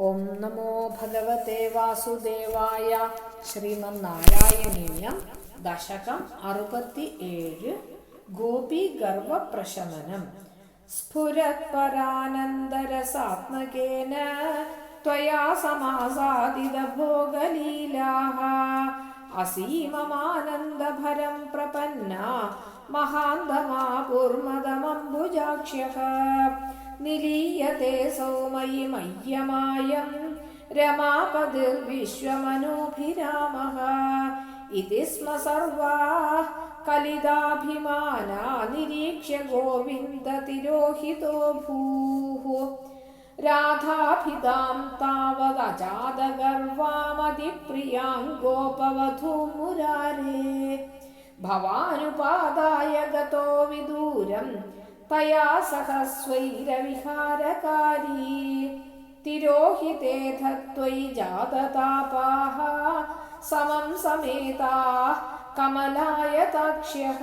ഓം നമോ ഭഗവത്തെ വാസുദേവായ ശ്രീമന്നാരായണീയം ദശകം അറുപത്തി ഏഴ് ഗോപി ഗർവപ്രശമനം സ്ഫുരത്പരാനന്ദരസാത്മകേന त्वया समासादितभोगलीलाः असीममानन्दभरं प्रपन्ना महान्तमापुर्मदमम्बुजाक्ष्यः നിലീയത്തെ സൗമയി മയ്യമായം. രമാപതിർവിശ്വമനോഭിരാമഃ ഇതി സ്മ സർവാ കലിതാഭിമാനാ നിരീക്ഷ്യ ഗോവിന്ദ തിരോഹിതോ ഭൂഃ രാധാഭിതാം താവദജാതഗർവാമതിപ്രിയാം ഗോപവധൂമുരാരേ. ഭവാനുപാദായ ഗതോ വിദൂരം तया सह स्वैरविहारकारी। तिरोहिते धत्वयि जाततापाः समं समेताः कमलायताक्ष्यः।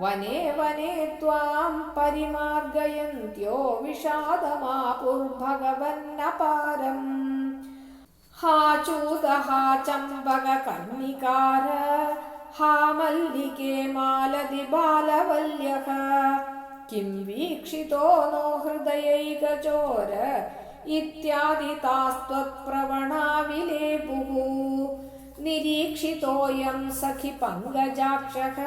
वने वने त्वां परिमार्गयन्त्यो विषादमापुर्भगवन्नपारम्। हा चूत हा चम्पककर्णिकार हा मल्लिके मालति बालवल्यः किं वीक्षितो नो हृदयैकचोर इत्यादि तास्त्वत्प्रवणा विलेपुः निरीक्षितोऽयं सखि पङ्कजाक्षः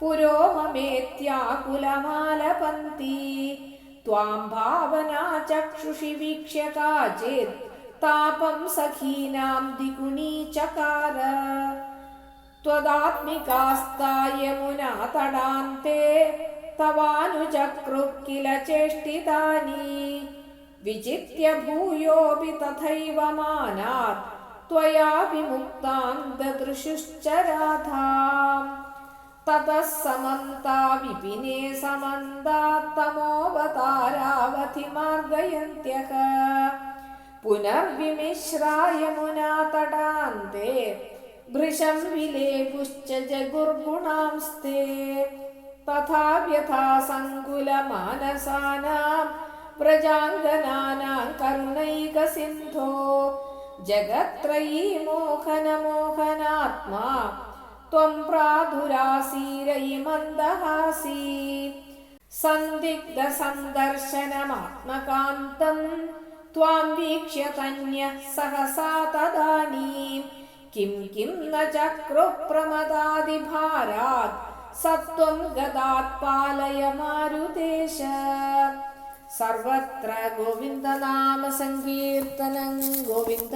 पुरो ममेत्याकुलमालपन्ती त्वां भावना चक्षुषि वीक्ष्य काचित् तापं सखीनां द्विगुणी चकार त्वदात्मिकास्ता यमुना तडान्ते तवानुचक्रुः किल चेष्टितानि विचित्य भूयोऽपि तथैव मानात् त्वया विमुक्तां ददृशुश्च राधाम् ततः समन्ता विपिने समन्दात्तमोऽवतारावधि मार्गयन्त्यः पुनर्विमिश्रा यमुना तटान्ते भृशं विलेपुश्च जगुर्गुणांस्ते तथा व्यथा सङ्कुलमानसानां व्रजाङ्गनानां करुणैकसिन्धो जगत्त्रयी मोहनमोहनात्मा त्वं प्रादुरासीरयि मन्दहासी सन्दिग्धसन्दर्शनमात्मकान्तं त्वां वीक्ष्य कन्यः सहसा तदानीं किं किं न चक्रुः प्रमदादिभारात् सत्त्वं गदात् पालय मारुदेश सर्वत्र गोविन्दनाम सङ्कीर्तनं गोविन्द गोविन्द